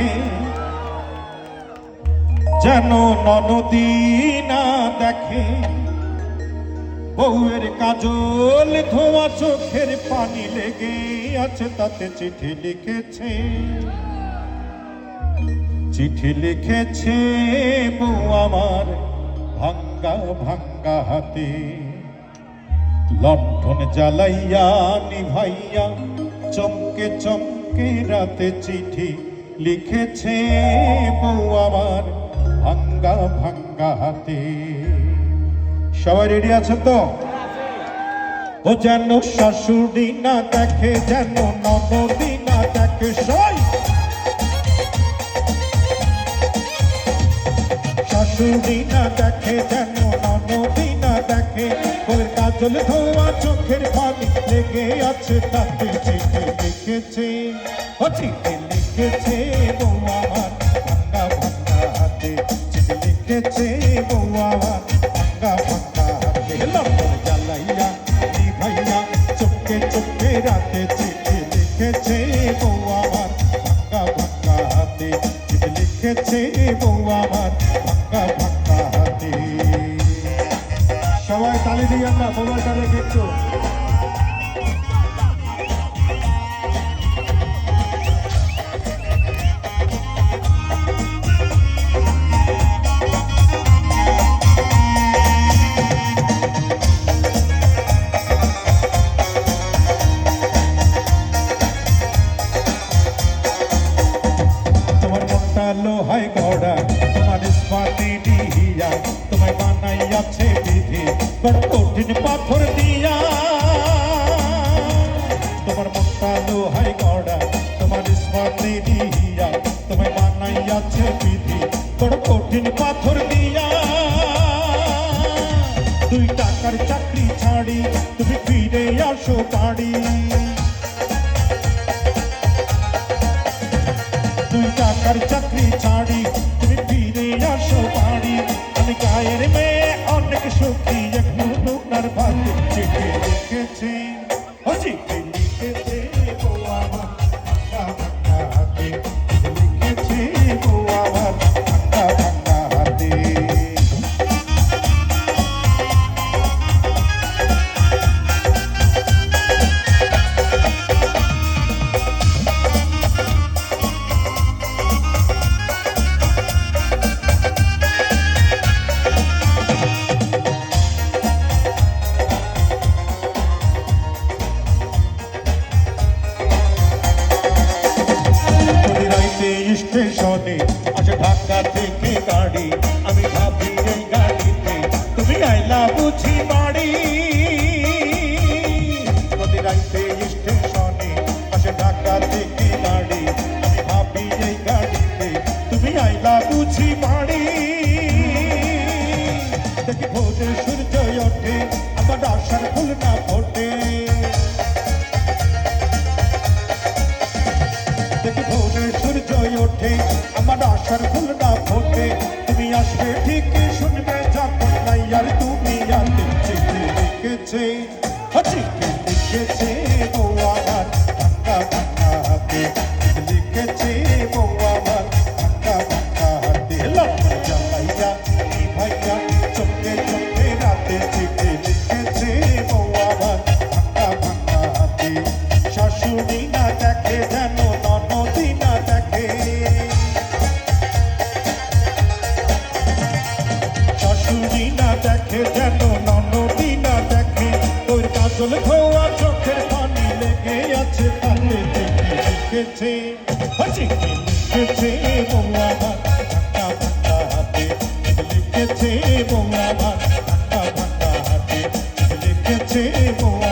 দেখে যেন ননদী না দেখে বউয়ের কাজল ধোয়া চোখের পানি লেগে আছে তাতে চিঠি লিখেছে। চিঠি লিখেছে বউ আমার ভাঙ্গা ভাঙ্গা হাতে। লণ্ঠন জ্বালাইয়া নিভাইয়া চমকে চমকে রাতে চিঠি লিখেছে বউ আমার ভাঙ্গা ভাঙ্গা হাতে। সবাই রেডি আছে তো? ও যেন শাশুড়ি না দেখে, যেন ননদি না দেখে, সবাই। শাশুড়ি না দেখে, যেন ননদি না দেখে ওর কাজল ধোয়া চোখের পানি লেগে আছে তাতে চিঠি লিখেছে। ও চিঠি লিখেছে বউ আমার ভাঙ্গা ভাঙ্গা হাতে। চিঠি লিখেছে বউ আমার ভাঙ্গা ভাঙ্গা হাতে। লম্বর জ্বালাইয়া ভাইয়া চোখে চোখে রাতে দিয়ে আমরা মোবাইলটা রেখে একটু তোমার ইস্পাতি ডিহিয়া তোমায় বানাইয়াছে বিধি। বড় কঠিন পাথর দিয়া। তোমার মনটা লোহায় গড়া, তোমার ইস্পাতি ডিহিয়া তোমায় বানাইয়াছে বিধি, বড় কঠিন পাথর দিয়া। দুই টাকার চাকরি ছাড়ি, তুমি ফিরে আসো বাড়ি। তুই টাকার চাকরি স্টেশনে আসে ঢাকা থেকে গাড়ি, আমি ভাবি এই গাড়িতে। তুমি আইলা বুঝি বাড়ি। প্রতি রাইতে স্টেশনে দেখি ভোরে সূর্য ওঠে আমার আশার ফুলটা ফোটে। তুমি আসবে ঠিক শুনবে কাজল ধোয়া চোখের পানি লেগে আছে তাহলে দেখেছে লিখেছে লিখেছে বউ আমার ভাঙ্গা ভাঙ্গা হাতে লিখেছে বউ আমার ভাঙ্গা ভাঙ্গা হাতে লিখেছে বউ